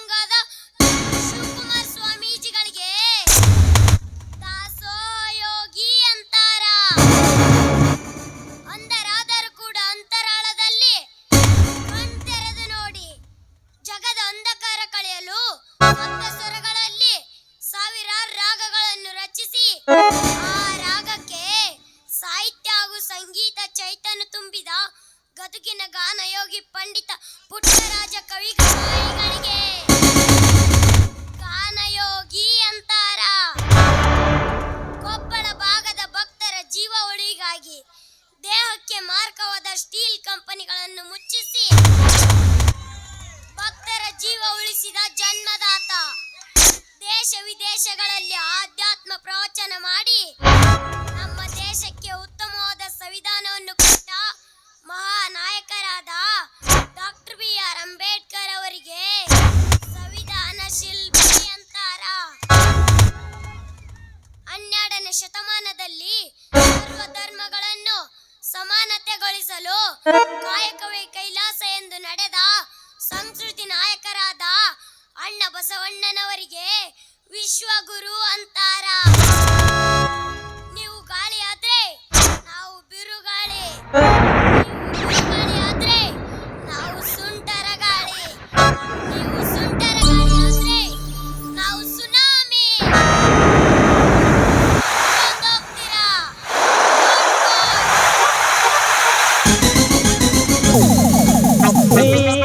ಸಿದ್ಧಗಂಗಾದ ಶಿವಕುಮಾರ್ ಸ್ವಾಮೀಜಿಗಳಿಗೆ ದಾಸೋಯೋಗಿ ಅಂತಾರ. ಅಂದರಾದರೂ ಕೂಡ ಅಂತರಾಳದಲ್ಲಿ ಕಣ್ತೆರೆದು ನೋಡಿ ಜಗದ ಅಂಧಕಾರ ಕಳೆಯಲು ಸಪ್ತ ಸ್ವರಗಳಲ್ಲಿ ಸಾವಿರಾರು ರಾಗಗಳನ್ನು ರಚಿಸಿ ಆ ರಾಗಕ್ಕೆ ಸಾಹಿತ್ಯ ಹಾಗೂ ಸಂಗೀತ ಚೈತನ್ಯ ತುಂಬಿದ ಗದುಗಿನ ಗಾನಯೋಗಿ ಪಂಡಿತ ಪುಟ್ಟರಾಜ ದೇಹಕ್ಕೆ ಮಾರ್ಕವಾದ ಸ್ಟೀಲ್ ಕಂಪನಿಗಳನ್ನು ಮುಚ್ಚಿಸಿ ಭಕ್ತರ ಜೀವ ಉಳಿಸಿದ ಜನ್ಮದಾತ. ದೇಶ ವಿದೇಶಗಳಲ್ಲಿ ಆಧ್ಯಾತ್ಮ ಪ್ರವಚನ ಮಾಡಿ ನಮ್ಮ ದೇಶಕ್ಕೆ ಉತ್ತಮವಾದ ಸಂವಿಧಾನವನ್ನು ಕೊಟ್ಟ ಮಹಾನಾಯಕರಾದ ಡಾಕ್ಟರ್ ಬಿ ಆರ್ ಅಂಬೇಡ್ಕರ್ ಅವರಿಗೆ ಸಂವಿಧಾನ ಶಿಲ್ಪಿ ಅಂತಾರ. ಹನ್ನೆರಡನೇ ಶತಮಾನದಲ್ಲಿ ಸರ್ವ ಧರ್ಮಗಳನ್ನು ಸಮಾನತೆಗೊಳಿಸಲು Bye.